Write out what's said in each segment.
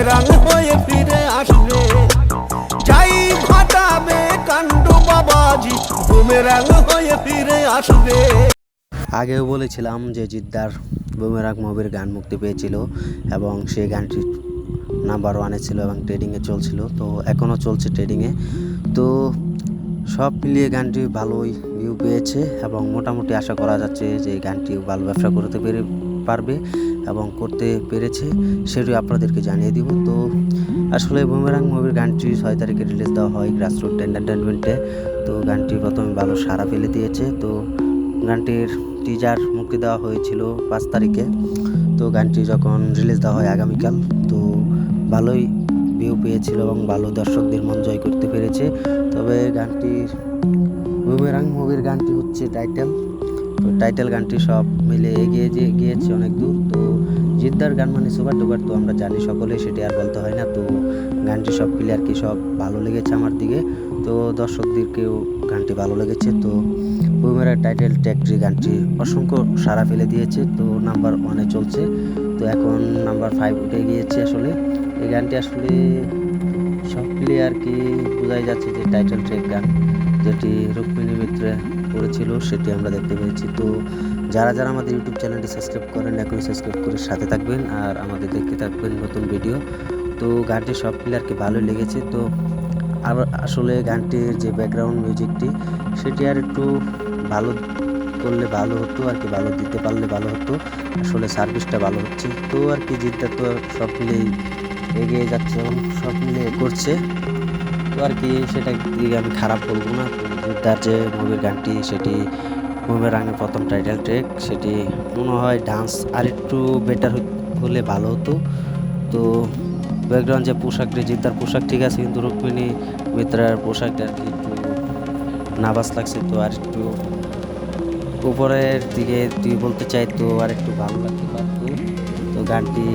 Boomerang হয়ে ফিরে আসবে। যাই ঘটাবে কাণ্ড বাবাজি, বুমেরাং হয়ে ফিরে আসবে। আগেও বলেছিলাম যে জিদ্দার বুমেরাক মুভির গান মুক্তি পেয়েছিল এবং সেই গানটি নাম্বার ওয়ানে ছিল এবং ট্রেডিংয়ে চলছিল, তো এখনও চলছে ট্রেডিংয়ে তো সব মিলিয়ে গানটি ভালোই ভিউ পেয়েছে এবং মোটামুটি আশা করা যাচ্ছে যে গানটি ভালো ব্যবসা করতে পেরে পারবে এবং করতে পেরেছে সেটি আপনাদেরকে জানিয়ে দিব। তো আসলে বুমেরাং মুভির গানটি ছয় তারিখে রিলিজ দেওয়া হয় গ্রাসরুট এন্টারটেনমেন্টে তো গানটি প্রথমে ভালো সাড়া ফেলে দিয়েছে। তো গানটির টিজার মুক্তি দেওয়া হয়েছিল পাঁচ তারিখে। তো গানটি যখন রিলিজ দেওয়া হয় আগামীকাল, তো ভালোই ভিউ পেয়েছিল এবং ভালো দর্শকদের মন জয় করতে পেরেছে। তবে গানটির বুমেরাং মুভির গানটি হচ্ছে টাইটেল টাইটেল গানটি সব মিলে এগিয়ে যে গিয়েছে অনেক দূর, তো জিদ্দার গান মানে সুপার ডুপার তো আমরা জানি সকলে, সেটি আর বলতে হয় না। তো গানটি সব প্লেয়ারকে সব ভালো লেগেছে আমার দিকে। তো দর্শকদেরকেও গানটি ভালো লেগেছে, তো বুমেরার টাইটেল ট্যাক্টরি গানটি অসংখ্য সাড়া ফেলে দিয়েছে, তো নাম্বার ওয়ানে চলছে। তো এখন নাম্বার ফাইভ উঠে গিয়েছে আসলে। এই গানটি আসলে সব প্লেয়ারকে বোঝাই যাচ্ছে যে টাইটেল ট্রেক গান, যেটি রুক্মিণী মিত্রে করেছিল সেটি আমরা দেখতে পেয়েছি। তো যারা যারা আমাদের ইউটিউব চ্যানেলটি সাবস্ক্রাইব করেন এখনই সাবস্ক্রাইব করে সাথে থাকবেন আর আমাদের দেখতে থাকবেন নতুন ভিডিও। তো গানটি সব প্লেয়ারকে ভালো লেগেছে। তো আর আসলে গানটির যে ব্যাকগ্রাউন্ড মিউজিকটি সেটি আর একটু ভালো করলে ভালো হতো, আর কি ভালো দিতে পারলে ভালো হতো। আসলে সার্ভিসটা ভালো হচ্ছে। তো আর কি জিতটা তো সব মিলেই এগিয়ে যাচ্ছে, এবং সব মিলে করছে। তো আর কি সেটা আমি খারাপ বলব না। তো জিদ্দার যে মুভির গানটি, সেটি মুভির প্রথম টাইটেল ট্রেক সেটি মনে হয় ডান্স আর একটু বেটার হলে ভালো হতো। তো ব্যাকগ্রাউন্ড যে পোশাকটি জিদ্দার পোশাক ঠিক আছে, কিন্তু রুক্মিণী মিত্রার পোশাকটা আর কি একটু নার্ভাস লাগছে তো, আর একটু উপরের দিকে তুই বলতে চাই তো, আর একটু ভালো লাগতে পারতো। তো গানটি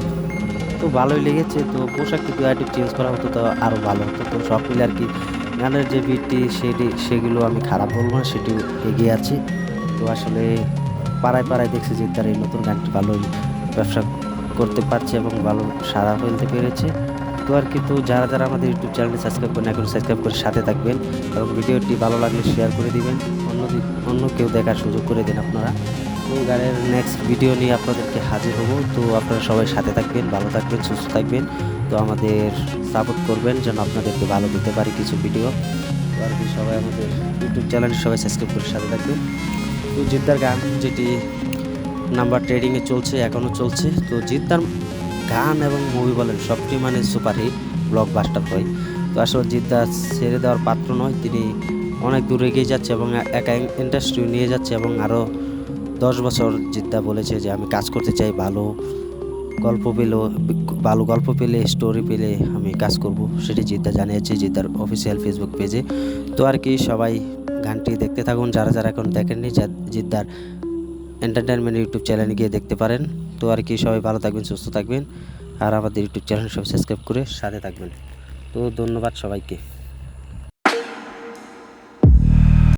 তো ভালোই লেগেছে, তো পোশাকটি দু একটু চেঞ্জ করা হতো, তো আরও ভালো হতো। তো সব মিলে আর কি গানের যে বিটটি সেটি, সেগুলো আমি খারাপ বলব না সেটি এগিয়ে আছি। তো আসলে পাড়ায় পাড়ায় দেখছি যে তার এই নতুন গানটি ভালোই ব্যবসা করতে পারছে এবং ভালো সারা ফেলতে পেরেছে। তো আর কিন্তু যারা যারা আমাদের ইউটিউব চ্যানেলটি সাবস্ক্রাইব করেন এখন সাবস্ক্রাইব করে সাথে থাকবেন এবং ভিডিওটি ভালো লাগলে শেয়ার করে দিবেন। অন্য অন্য কেউ দেখার সুযোগ করে দেন আপনারা। তো গানের নেক্সট ভিডিও নিয়ে আপনাদেরকে হাজির হব। তো আপনারা সবাই সাথে থাকবেন, ভালো থাকবেন, সুস্থ থাকবেন। তো আমাদের সাপোর্ট করবেন, যেন আপনাদেরকে ভালো দিতে পারি কিছু ভিডিও আর কি, সবাই আমাদের ইউটিউব চ্যানেলটি সবাই সাবস্ক্রাইব করে সাথে থাকবেন। তো জিদ্দার গান যেটি নাম্বার ট্রেডিংয়ে চলছে, এখনও চলছে। তো জিদ্দার গান এবং মুভি বলেন, সবটি মানে সুপারহিট ব্লকবাস্টার হয়। তো আসলে জিদ্দা ছেড়ে দেওয়ার পাত্র নয়, তিনি অনেক দূর এগিয়ে যাচ্ছে এবং একা ইন্ডাস্ট্রি নিয়ে যাচ্ছে এবং আরও দশ বছর জিদ্দা বলেছে যে, আমি কাজ করতে চাই ভালো গল্প পেলেও, ভালো গল্প পেলে স্টোরি পেলে আমি কাজ করব। সেটি জিদ্দা জানিয়েছে জিদ্দার অফিসিয়াল ফেসবুক পেজে তো আর কি, সবাই গানটি দেখতে থাকুন। যারা যারা এখন দেখেননি জিদ্দার এন্টারটেনমেন্ট ইউটিউব চ্যানেলে গিয়ে দেখতে পারেন। তো আর কি, সবাই ভালো থাকবেন, সুস্থ থাকবেন। আর আমাদের ইউটিউব চ্যানেল সব সাবস্ক্রাইব করে সাথে থাকবেন। তো ধন্যবাদ সবাইকে।